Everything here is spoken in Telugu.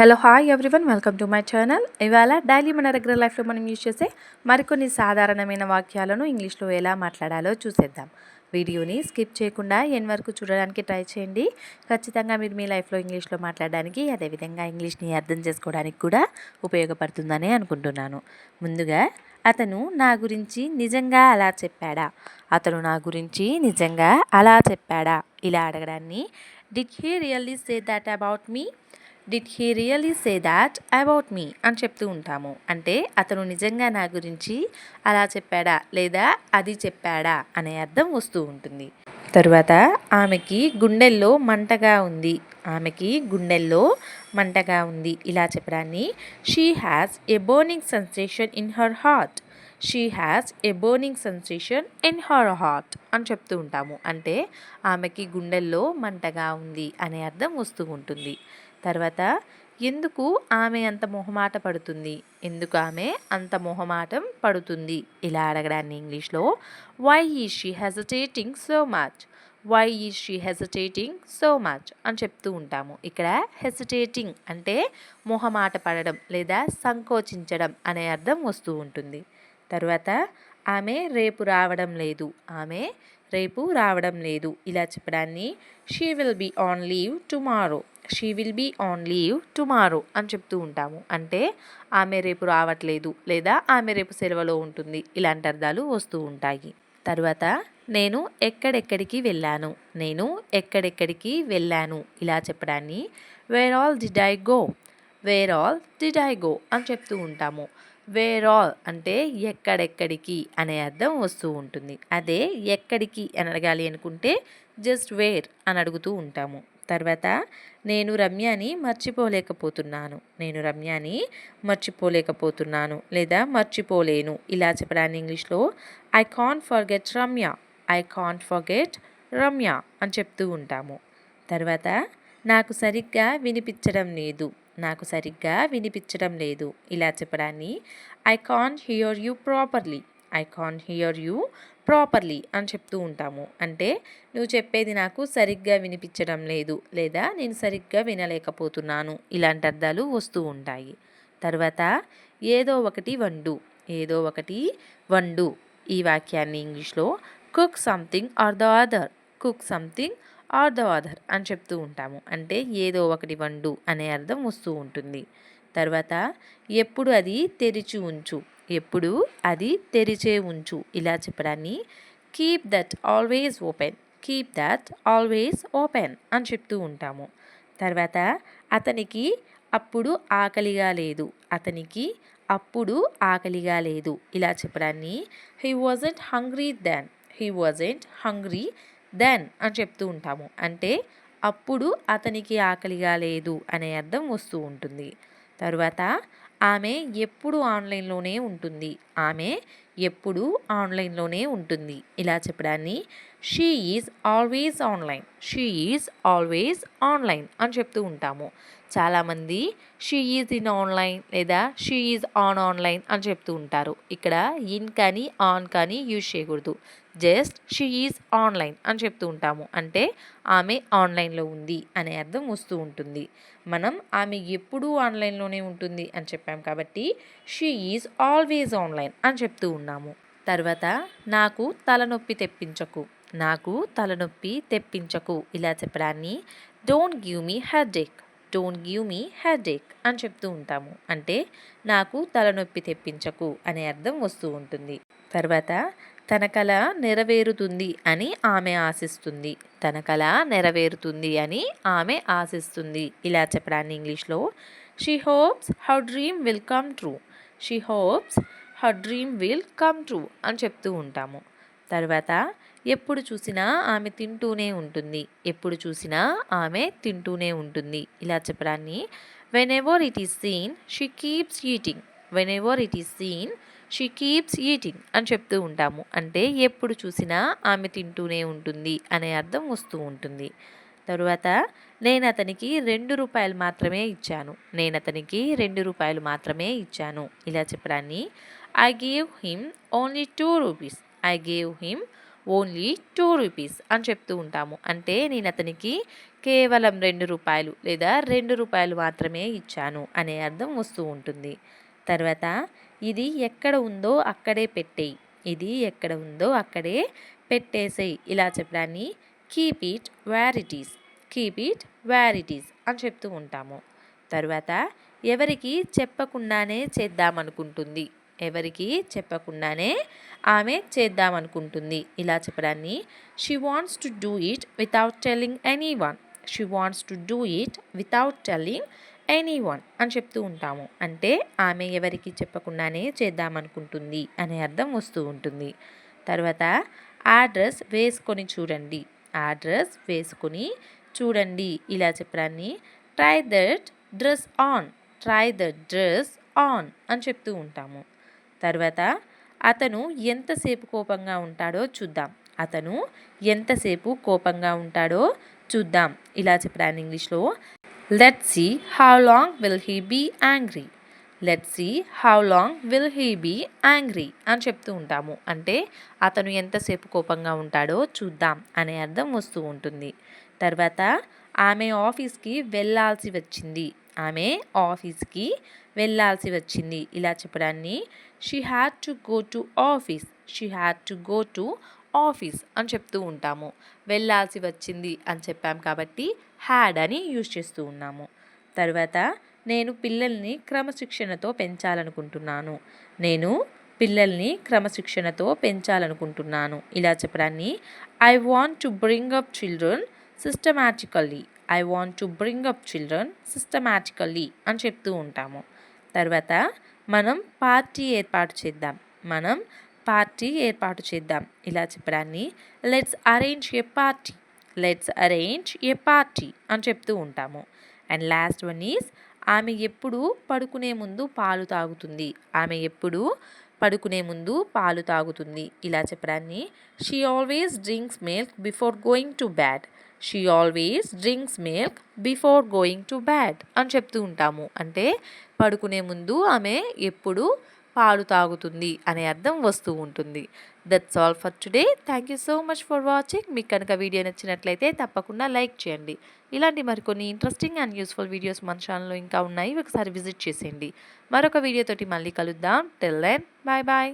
Hello hi everyone. Welcome to my channel. ఇవాళ డైలీ మన దగ్గర లైఫ్లో మనం యూజ్ చేసే మరికొన్ని సాధారణమైన వాక్యాలను ఇంగ్లీష్లో ఎలా మాట్లాడాలో చూసేద్దాం. వీడియోని స్కిప్ చేయకుండా ఎన్ వరకు చూడడానికి ట్రై చేయండి. ఖచ్చితంగా మీరు మీ లైఫ్లో ఇంగ్లీష్లో మాట్లాడడానికి అదేవిధంగా ఇంగ్లీష్ని అర్థం చేసుకోవడానికి కూడా ఉపయోగపడుతుందని అనుకుంటున్నాను. ముందుగా అతను నా గురించి నిజంగా అలా చెప్పాడా? అతను నా గురించి నిజంగా అలా చెప్పాడా? ఇలా అడగడాన్ని did he really say that about me did he really say that about me అని చెప్తూ ఉంటాము. అంటే అతను నిజంగా నా గురించి అలా చెప్పాడా లేదా అది చెప్పాడా అనే అర్థం వస్తూ ఉంటుంది. తరువాత ఆమెకి గుండెల్లో మంటగా ఉంది. ఆమెకి గుండెల్లో మంటగా ఉంది. ఇలా చెప్పడాన్ని she has a burning sensation in her heart she has a burning sensation in her heart అని చెప్తూ ఉంటాము. అంటే ఆమెకి గుండెల్లో మంటగా ఉంది అనే అర్థం వస్తూ ఉంటుంది. తర్వాత ఎందుకు ఆమె అంత మొహమాట పడుతుంది? ఎందుకు ఆమె అంత మొహమాటం పడుతుంది? ఇలా అడగడాన్ని ఇంగ్లీష్లో why is she hesitating so much why is she hesitating so much అని చెప్తూ ఉంటాము. ఇక్కడ హెసిటేటింగ్ అంటే మొహమాట పడడం లేదా సంకోచించడం అనే అర్థం వస్తూ ఉంటుంది. తర్వాత ఆమె రేపు రావడం లేదు. ఆమె రేపు రావడం లేదు. ఇలా చెప్పడాన్ని she will be on leave tomorrow she will be on leave tomorrow అని చెప్తూ ఉంటాము. అంటే ఆమె రేపు రావట్లేదు లేదా ఆమె రేపు సెలవులో ఉంటుంది ఇలాంటి అర్థాలు వస్తూ ఉంటాయి. తర్వాత నేను ఎక్కడెక్కడికి వెళ్ళాను? నేను ఎక్కడెక్కడికి వెళ్ళాను? ఇలా చెప్పడాన్ని where all did I go where all did I go అని చెప్తూ ఉంటాము. వేర్ ఆల్ అంటే ఎక్కడెక్కడికి అనే అర్థం వస్తూ ఉంటుంది. అదే ఎక్కడికి అని అడగాలి అనుకుంటే జస్ట్ వేర్ అని అడుగుతూ ఉంటాము. తర్వాత నేను రమ్యని మర్చిపోలేకపోతున్నాను. నేను రమ్యని మర్చిపోలేకపోతున్నాను లేదా మర్చిపోలేను. ఇలా చెప్పడానికి ఇంగ్లీష్లో I can't forget Ramya I can't forget Ramya అని చెప్తూ ఉంటాము. తర్వాత నాకు సరిగ్గా వినిపించడం లేదు. నాకు సరిగ్గా వినిపించడం లేదు. ఇలా చెప్పడాన్ని I can't hear you properly I can't hear you properly అని చెప్తూ ఉంటాము. అంటే నువ్వు చెప్పేది నాకు సరిగ్గా వినిపించడం లేదు లేదా నేను సరిగ్గా వినలేకపోతున్నాను ఇలాంటి అర్థాలు వస్తూ ఉంటాయి. తర్వాత ఏదో ఒకటి వండు ఏదో ఒకటి వండు ఈ వాక్యాన్ని ఇంగ్లీష్లో cook something or the other cook something or the other అని చెప్తూ ఉంటాము. అంటే ఏదో ఒకటి వండు అనే అర్థం వస్తూ ఉంటుంది. తర్వాత ఎప్పుడు అది తెరిచి ఉంచు ఎప్పుడు అది తెరిచే ఉంచు ఇలా చెప్పడాన్ని keep that always open keep that always open అని చెప్తూ ఉంటాము. తర్వాత అతనికి అప్పుడు ఆకలిగా లేదు అతనికి అప్పుడు ఆకలిగా లేదు ఇలా చెప్పడాన్ని he wasn't hungry then he wasn't hungry then అని చెప్తూ ఉంటాము. అంటే అప్పుడు అతనికి ఆకలిగా లేదు అనే అర్థం వస్తూ ఉంటుంది. తరువాత ఆమె ఎప్పుడు ఆన్లైన్లోనే ఉంటుంది. ఆమె ఎప్పుడూ ఆన్లైన్లోనే ఉంటుంది. ఇలా చెప్పడాన్ని she is always online she is always online అని చెప్తూ ఉంటాము. చాలామంది షీ ఈజ్ ఇన్ ఆన్లైన్ లేదా షీ ఈజ్ ఆన్ ఆన్లైన్ అని చెప్తూ ఉంటారు. ఇక్కడ ఇన్ కానీ ఆన్ కానీ యూజ్ చేయకూడదు. జస్ట్ షీ ఈజ్ ఆన్లైన్ అని చెప్తూ ఉంటాము. అంటే ఆమె ఆన్లైన్లో ఉంది అనే అర్థం వస్తూ ఉంటుంది. మనం ఆమె ఎప్పుడూ ఆన్లైన్లోనే ఉంటుంది అని చెప్పాం కాబట్టి షీ ఈజ్ ఆల్వేస్ ఆన్లైన్ అని చెప్తూ ఉన్నాము. తర్వాత నాకు తలనొప్పి తెప్పించకు నాకు తలనొప్పి తెప్పించకు ఇలా చెప్పడాన్ని don't give me headache don't give me headache అని చెప్తూ ఉంటాము. అంటే నాకు తలనొప్పి తెప్పించకు అనే అర్థం వస్తూ ఉంటుంది. తర్వాత తన కళ నెరవేరుతుంది అని ఆమె ఆశిస్తుంది. తన కళ నెరవేరుతుంది అని ఆమె ఆశిస్తుంది. ఇలా చెప్పడాన్ని ఇంగ్లీష్లో she hopes how dream will come true she hopes her dream will come true అని చెప్తూ ఉంటాము. తర్వాత ఎప్పుడు చూసినా ఆమె తింటూనే ఉంటుంది. ఎప్పుడు చూసినా ఆమె తింటూనే ఉంటుంది. ఇలా చెప్పడాన్ని whenever it is seen she keeps eating whenever it is seen she keeps eating అని చెప్తూ ఉంటాము. అంటే ఎప్పుడు చూసినా ఆమె తింటూనే ఉంటుంది అనే అర్థం వస్తూ ఉంటుంది. తరువాత నేను అతనికి రెండు రూపాయలు మాత్రమే ఇచ్చాను. నేను అతనికి రెండు రూపాయలు మాత్రమే ఇచ్చాను. ఇలా చెప్పడాన్ని I gave him only two rupees I gave him only two rupees అని చెప్తూ ఉంటాము. అంటే నేను అతనికి కేవలం రెండు రూపాయలు లేదా రెండు రూపాయలు మాత్రమే ఇచ్చాను అనే అర్థం వస్తూ ఉంటుంది. తర్వాత ఇది ఎక్కడ ఉందో అక్కడే పెట్టేయి. ఇది ఎక్కడ ఉందో అక్కడే పెట్టేసేయి. ఇలా చెప్పడాన్ని keep it varieties keep it varieties అని చెప్తూ ఉంటాము. తర్వాత ఎవరికి చెప్పకుండానే చేద్దామనుకుంటుంది. ఎవరికి చెప్పకుండానే ఆమె చేద్దామనుకుంటుంది. ఇలా చెప్పడాన్ని. She wants to do it without telling anyone she wants to do it without telling anyone అని చెప్తూ ఉంటాము. అంటే ఆమె ఎవరికి చెప్పకుండానే చేద్దామనుకుంటుంది అనే అర్థం వస్తూ ఉంటుంది. తర్వాత ఆ డ్రెస్ వేసుకొని చూడండి. ఆ డ్రెస్ వేసుకొని చూడండి. ఇలా చెప్పడాన్ని. Try that dress on try the dress on అని చెప్తూ ఉంటాము. తర్వాత అతను ఎంతసేపు కోపంగా ఉంటాడో చూద్దాం. అతను ఎంతసేపు కోపంగా ఉంటాడో చూద్దాం. ఇలా చెప్పాను ఇంగ్లీష్లో let see how long will he be angry let see how long will he be angry అని చెప్తూ ఉంటాము. అంటే అతను ఎంతసేపు కోపంగా ఉంటాడో చూద్దాం అనే అర్థం వస్తూ ఉంటుంది. తర్వాత ఆమె ఆఫీస్కి వెళ్ళాల్సి వచ్చింది. ఆమె ఆఫీస్కి వెళ్ళాల్సి వచ్చింది. ఇలా చెప్పడాన్ని she had to go to office she had to go to office అని చెప్తూ ఉంటాము. వెళ్ళాల్సి వచ్చింది అని చెప్పాం కాబట్టి హ్యాడ్ అని యూజ్ చేస్తూ ఉన్నాము. తర్వాత నేను పిల్లల్ని క్రమశిక్షణతో పెంచాలనుకుంటున్నాను. నేను పిల్లల్ని క్రమశిక్షణతో పెంచాలనుకుంటున్నాను. ఇలా చెప్పడాన్ని I want to bring up children systematically I want to bring up children systematically అని చెప్తూ ఉంటాము. తర్వాత మనం పార్టీ ఏర్పాటు చేద్దాం. మనం పార్టీ ఏర్పాటు చేద్దాం. ఇలా చెప్పడాన్ని let's arrange a party let's arrange a party అని చెప్తూ ఉంటాము. అండ్ లాస్ట్ వన్ ఈజ్ ఆమె ఎప్పుడు పడుకునే ముందు పాలు తాగుతుంది. ఆమె ఎప్పుడు పడుకునే ముందు పాలు తాగుతుంది. ఇలా చెప్పడాన్ని she always drinks milk before going to bed she always drinks milk before going to bed అని చెప్తూ ఉంటాము. అంటే పడుకునే ముందు ఆమె ఎప్పుడు పాలు తాగుతుంది అనే అర్థం వస్తూ ఉంటుంది. That's all for today thank you so much for watching మీకు కనుక వీడియో నచ్చినట్లయితే తప్పకుండా లైక్ చేయండి. ఇలాంటి మరికొన్ని ఇంట్రెస్టింగ్ అండ్ యూస్ఫుల్ వీడియోస్ మన ఛానల్లో ఇంకా ఉన్నాయి. ఒకసారి విజిట్ చేసేయండి. మరొక వీడియోతోటి మళ్ళీ కలుద్దాం. Tell then bye bye